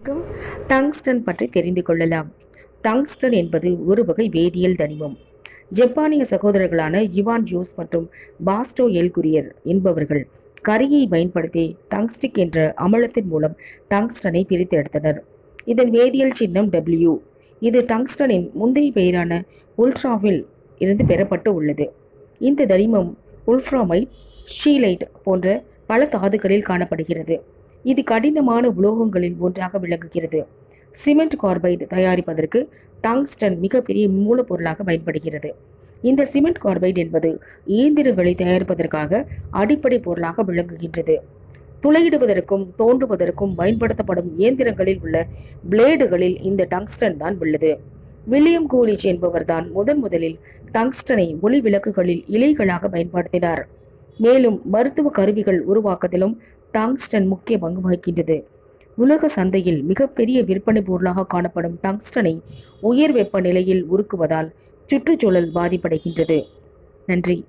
வணக்கம். டங்ஸ்டன் பற்றி தெரிந்து கொள்ளலாம். டங்ஸ்டன் என்பது ஒரு வகை வேதியியல் தனிமம். ஜப்பானிய சகோதரர்களான இவான் ஜோஸ் மற்றும் பாஸ்டோ எல்குரியர் என்பவர்கள் கரியை பயன்படுத்தி டங்ஸ்டிக் என்ற அமலத்தின் மூலம் டங்ஸ்டனை பிரித்தெடுத்தனர் இதன் வேதியியல் சின்னம் டபிள்யூ இது டங்ஸ்டனின் முந்தைய பெயரான உல்ட்ராவில் இருந்து பெறப்பட்டு உள்ளது. இந்த தனிமம் உல்ஃப்ராமைட் ஷீலைட் போன்ற பல தாதுக்களில் காணப்படுகிறது. இது கடினமான உலோகங்களில் ஒன்றாக விளங்குகிறது. சிமெண்ட் கார்பைடு தயாரிப்பதற்கு டாங்ஸ்டன் மிகப்பெரிய மூலப்பொருளாக பயன்படுகிறது. இந்த சிமெண்ட் கார்பைடு என்பது இயந்திரங்களை தயாரிப்பதற்காக அடிப்படை பொருளாக விளங்குகின்றது. துளையிடுவதற்கும் தோண்டுவதற்கும் பயன்படுத்தப்படும் இயந்திரங்களில் உள்ள பிளேடுகளில் இந்த டங்ஸ்டன் தான் உள்ளது. வில்லியம் கூலிச் என்பவர்தான் முதன் முதலில் டங்ஸ்டனை ஒளி விளக்குகளில் இலைகளாக பயன்படுத்தினார். மேலும் மருத்துவ கருவிகள் உருவாக்கத்திலும் டாங்ஸ்டன் முக்கிய பங்கு வகிக்கின்றது. உலக சந்தையில் மிகப்பெரிய விற்பனை பொருளாக காணப்படும் டங்ஸ்டனை உயர் வெப்பநிலையில் உருக்குவதால் சுற்றுச்சூழல் பாதிப்படைகின்றது. நன்றி.